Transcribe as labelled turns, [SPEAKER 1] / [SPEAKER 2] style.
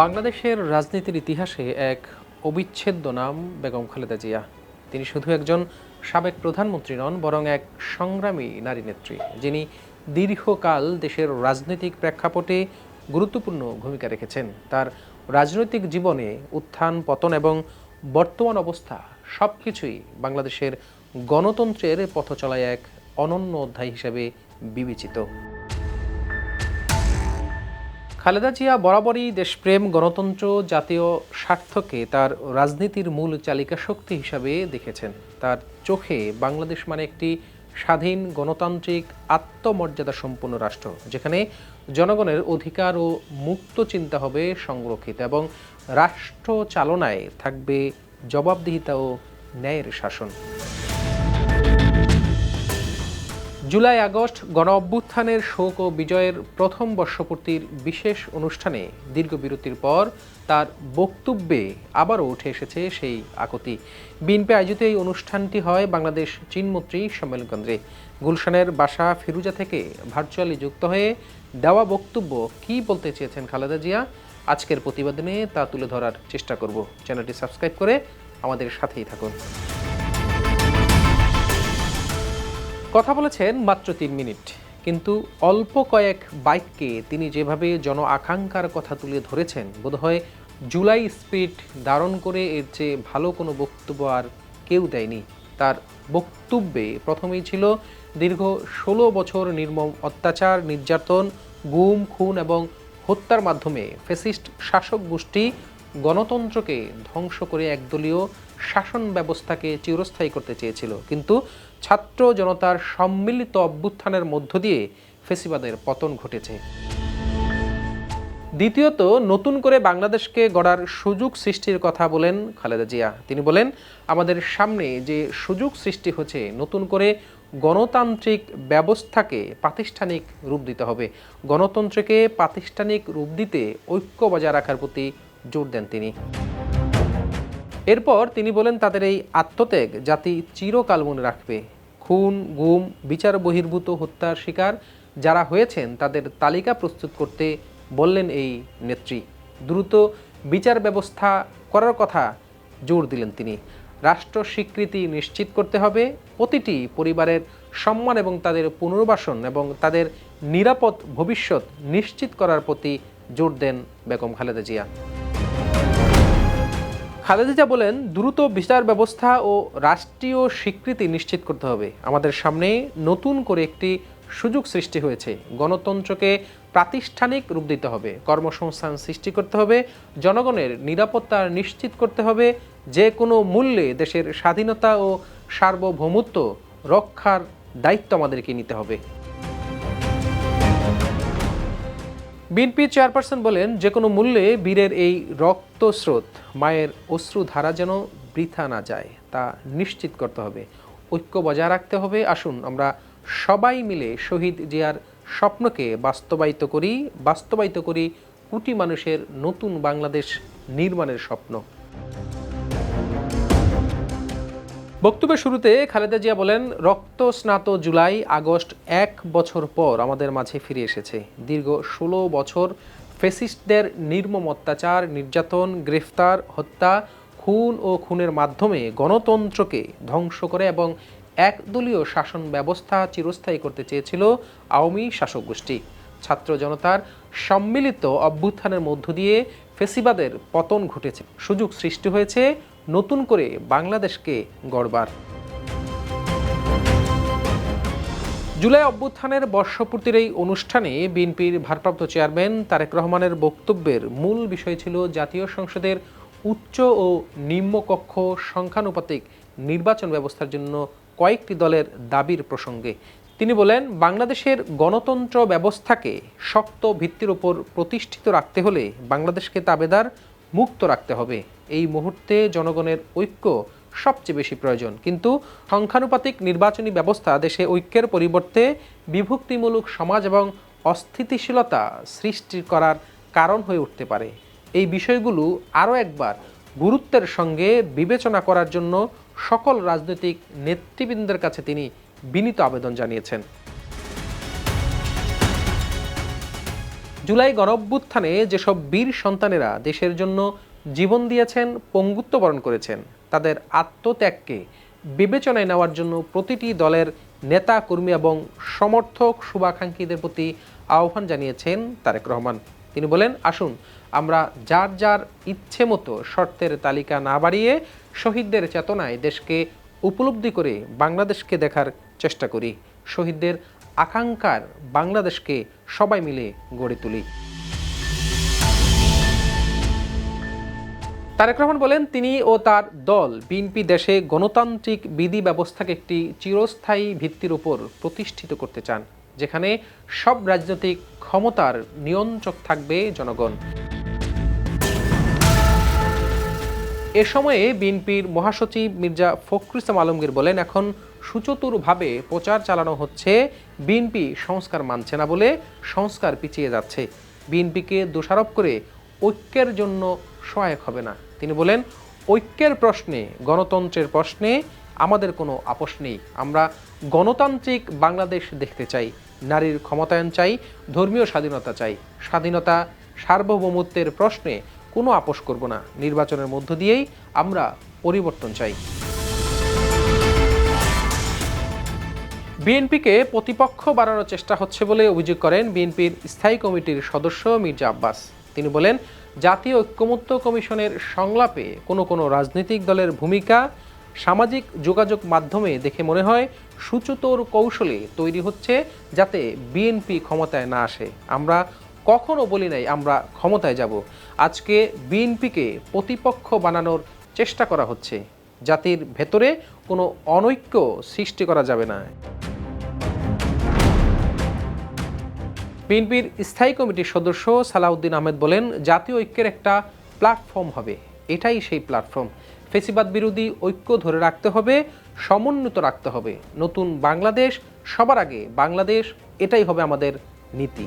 [SPEAKER 1] বাংলাদেশের রাজনীতির ইতিহাসে এক অবিচ্ছেদ্য নাম বেগম খালেদা জিয়া। তিনি শুধু একজন সাবেক প্রধানমন্ত্রী নন, বরং এক সংগ্রামী নারী নেত্রী, যিনি দীর্ঘকাল দেশের রাজনৈতিক প্রেক্ষাপটে গুরুত্বপূর্ণ ভূমিকা রেখেছেন। তার রাজনৈতিক জীবনে উত্থান, পতন এবং বর্তমান অবস্থা সব কিছুই বাংলাদেশের গণতন্ত্রের পথ চলায় এক অনন্য অধ্যায় হিসেবে বিবেচিত। খালেদা জিয়া বরাবরই দেশপ্রেম, গণতন্ত্র, জাতীয় স্বার্থকে তার রাজনীতির মূল চালিকা শক্তি হিসাবে দেখেছেন। তার চোখে বাংলাদেশ মানে একটি স্বাধীন, গণতান্ত্রিক, আত্মমর্যাদা সম্পন্ন রাষ্ট্র, যেখানে জনগণের অধিকার ও মুক্ত চিন্তা হবে সংরক্ষিত এবং রাষ্ট্র চালনায় থাকবে জবাবদিহিতা ও ন্যায়ের শাসন। জুলাই, আগস্ট গণ অভ্যুত্থানের শোক ও বিজয়ের প্রথম বর্ষপূর্তির বিশেষ অনুষ্ঠানে দীর্ঘ বিরতির পর তার বক্তব্যে আবারও উঠে এসেছে সেই আকতি। বিএনপি আয়োজিত এই অনুষ্ঠানটি হয় বাংলাদেশ চীনমন্ত্রী সম্মেলন কেন্দ্রে। গুলশানের বাসা ফিরুজা থেকে ভার্চুয়ালি যুক্ত হয়ে দেওয়া বক্তব্য কি বলতে চেয়েছেন খালেদা জিয়া? আজকের প্রতিবেদনে তা তুলে ধরার চেষ্টা করব। চ্যানেলটি সাবস্ক্রাইব করে আমাদের সাথেই থাকুন। কথা বলেছেন মাত্র তিন মিনিট। কিন্তু অল্প কয়েক বাইককে তিনি যেভাবে জন আকাঙ্ক্ষার কথা তুলে ধরেছেন, বোধহয় জুলাই স্পিড ধারণ করে এর চেয়ে ভালো কোনো বক্তব্য আর কেউ দেয়নি। তার বক্তব্যে প্রথমেই ছিল দীর্ঘ ষোলো বছর নির্মম অত্যাচার, নির্যাতন, গুম, খুন এবং হত্যার মাধ্যমে ফেসিস্ট শাসক গোষ্ঠী গণতন্ত্রকে ধ্বংস করে একদলীয় শাসন ব্যবস্থাকে চিরস্থায়ী করতে চেয়েছিল। কিন্তু ছাত্র জনতার সম্মিলিত অভ্যুত্থানের মধ্য দিয়ে ফেসিবাদের পতন ঘটেছে। দ্বিতীয়ত, নতুন করে বাংলাদেশকে গড়ার সুযোগ সৃষ্টির কথা বলেন খালেদা জিয়া। তিনি বলেন, আমাদের সামনে যে সুযোগ সৃষ্টি হচ্ছে, নতুন করে গণতান্ত্রিক ব্যবস্থাকে প্রাতিষ্ঠানিক রূপ দিতে হবে। গণতন্ত্রকে প্রাতিষ্ঠানিক রূপ দিতে ঐক্য বজায় রাখার প্রতি জোর দেন তিনি। এরপর তিনি বলেন, তাদের এই আত্মত্যাগ জাতি চিরকাল মনে রাখবে। খুন, গুম, বিচার বহির্ভূত হত্যার শিকার যারা হয়েছেন তাদের তালিকা প্রস্তুত করতে বললেন এই নেত্রী। দ্রুত বিচার ব্যবস্থা করার কথা জোর দিলেন তিনি। রাষ্ট্র স্বীকৃতি নিশ্চিত করতে হবে। প্রতিটি পরিবারের সম্মান এবং তাদের পুনর্বাসন এবং তাদের নিরাপদ ভবিষ্যৎ নিশ্চিত করার প্রতি জোর দেন বেগম খালেদা জিয়া। খালেদা জিয়া বলেন, দ্রুত বিচার ব্যবস্থা ও রাষ্ট্রীয় স্বীকৃতি নিশ্চিত করতে হবে। আমাদের সামনে নতুন করে একটি সুযোগ সৃষ্টি হয়েছে। গণতন্ত্রকে প্রাতিষ্ঠানিক রূপ দিতে হবে, কর্মসংস্থান সৃষ্টি করতে হবে, জনগণের নিরাপত্তা নিশ্চিত করতে হবে যে কোনো মূল্যে দেশের স্বাধীনতা ও সার্বভৌমত্ব রক্ষার দায়িত্ব আমাদেরকে নিতে হবে। বিএনপি চেয়ারপারসন বলেন যে কোনো মূল্যে বীরের এই রক্তস্রোত, মায়ের অশ্রু ধারা যেন বৃথা না যায়, তা নিশ্চিত করতে হবে। ঐক্য বজায় রাখতে হবে। আসুন, আমরা সবাই মিলে শহীদ জিয়ার স্বপ্নকে বাস্তবায়িত করি বাস্তবায়িত করি কোটি মানুষের নতুন বাংলাদেশ নির্মাণের স্বপ্ন। বক্তব্যের শুরুতে খালেদা জিয়া বলেন, রক্ত স্নাত জুলাই আগস্ট এক বছর পর আমাদের মাঝে ফিরে এসেছে। দীর্ঘ ষোলো বছর ফেসিস্টদের নির্মম অত্যাচার, নির্যাতন, গ্রেফতার, হত্যা, খুন ও খুনের মাধ্যমে গণতন্ত্রকে ধ্বংস করে এবং একদলীয় শাসন ব্যবস্থা চিরস্থায়ী করতে চেয়েছিল আওয়ামী শাসক গোষ্ঠী। ছাত্র জনতার সম্মিলিত অভ্যুত্থানের মধ্য দিয়ে ফেসিবাদের পতন ঘটেছে। সুযোগ সৃষ্টি হয়েছে নতুন করে বাংলাদেশকে গড়বার। জুলাই অভ্যুত্থানের বর্ষপূর্তির এই অনুষ্ঠানে বিএনপির ভারপ্রাপ্ত চেয়ারম্যান তারেক রহমানের বক্তব্যের মূল বিষয় ছিল জাতীয় সংসদের উচ্চ ও নিম্নকক্ষ সংখ্যানুপাতিক নির্বাচন ব্যবস্থার জন্য কয়েকটি দলের দাবির প্রসঙ্গে। তিনি বলেন, বাংলাদেশের গণতন্ত্র ব্যবস্থাকে শক্ত ভিত্তির উপর প্রতিষ্ঠিত রাখতে হলে বাংলাদেশকে তাবেদার মুক্ত রাখতে হবে। এই মুহূর্তে জনগণের ঐক্য সবচেয়ে বেশি প্রয়োজন। কিন্তু সংখ্যানুপাতিক নির্বাচনী ব্যবস্থা দেশে ঐক্যের পরিবর্তে বিভক্তিমূলক সমাজ এবং অস্থিতিশীলতা সৃষ্টি করার কারণ হয়ে উঠতে পারে। এই বিষয়গুলো আরও একবার গুরুত্বের সঙ্গে বিবেচনা করার জন্য সকল রাজনৈতিক নেতৃবৃন্দের কাছে তিনি বিনীত আবেদন জানিয়েছেন। জুলাই গণঅভ্যুত্থানে যেসব বীর সন্তানেরা দেশের জন্য জীবন দিয়েছেন, পঙ্গুত্ব বরণ করেছেন, তাদের আত্মত্যাগকে বিবেচনায় নেওয়ার জন্য প্রতিটি দলের নেতা, কর্মী এবং সমর্থক শুভাকাঙ্ক্ষীদের প্রতি আহ্বান জানিয়েছেন তারেক রহমান। তিনি বলেন, আসুন, আমরা যার যার ইচ্ছে মতো শর্তের তালিকা না বাড়িয়ে শহীদদের চেতনায় দেশকে উপলব্ধি করে বাংলাদেশকে দেখার চেষ্টা করি। শহীদদের আকাঙ্ক্ষার বাংলাদেশকে সবাই মিলে গড়ে তুলি। তারেক রহমান বলেন, তিনি ও তার দল বিএনপি দেশে গণতান্ত্রিক বিধি ব্যবস্থাকে একটি চিরস্থায়ী ভিত্তির উপর প্রতিষ্ঠিত করতে চান, যেখানে সব রাজনৈতিক ক্ষমতার নিয়ন্ত্রক থাকবে জনগণ। এ সময়ে বিএনপির মহাসচিব মির্জা ফখরুল ইসলাম আলমগীর বলেন, এখন সুচতুরভাবে প্রচার চালানো হচ্ছে, বিএনপি সংস্কার মানছে না বলে সংস্কার পিছিয়ে যাচ্ছে। বিএনপিকে দোষারোপ করে ঐক্যের জন্য সহায়ক হবে না। তিনি বলেন, ঐক্যের প্রশ্নে, গণতন্ত্রের প্রশ্নে আমাদের কোনো আপোষ নেই। আমরা গণতান্ত্রিক বাংলাদেশ দেখতে চাই, নারীর ক্ষমতায়ন চাই, ধর্মীয় স্বাধীনতা চাই। স্বাধীনতা সার্বভৌমত্বের প্রশ্নে কোনো আপোষ করব না। নির্বাচনের মধ্য দিয়েই আমরা পরিবর্তন চাই। বিএনপিকে প্রতিপক্ষ বাড়ানোর চেষ্টা হচ্ছে বলে অভিযোগ করেন বিএনপির স্থায়ী কমিটির সদস্য মির্জা আব্বাস। তিনি বলেন, জাতীয় ঐক্যমত্য কমিশনের সংলাপে কোনো কোনো রাজনৈতিক দলের ভূমিকা সামাজিক যোগাযোগ মাধ্যমে দেখে মনে হয় সুচতুর কৌশলে তৈরি হচ্ছে যাতে বিএনপি ক্ষমতায় না আসে। আমরা কখনো বলি নাই, আমরা ক্ষমতায় যাব। আজকে বিএনপিকে প্রতিপক্ষ বানানোর চেষ্টা করা হচ্ছে। জাতির ভেতরে কোনো অনৈক্য সৃষ্টি করা যাবে না। বিএনপির স্থায়ী কমিটির সদস্য সালাউদ্দিন আহমেদ বলেন, জাতীয় ঐক্যের একটা প্ল্যাটফর্ম হবে। এটাই সেই প্ল্যাটফর্ম। ফেসিবাদ বিরোধী ঐক্য ধরে রাখতে হবে সমন্বিত রাখতে হবে। নতুন বাংলাদেশ সবার আগে। বাংলাদেশ এটাই হবে আমাদের নীতি।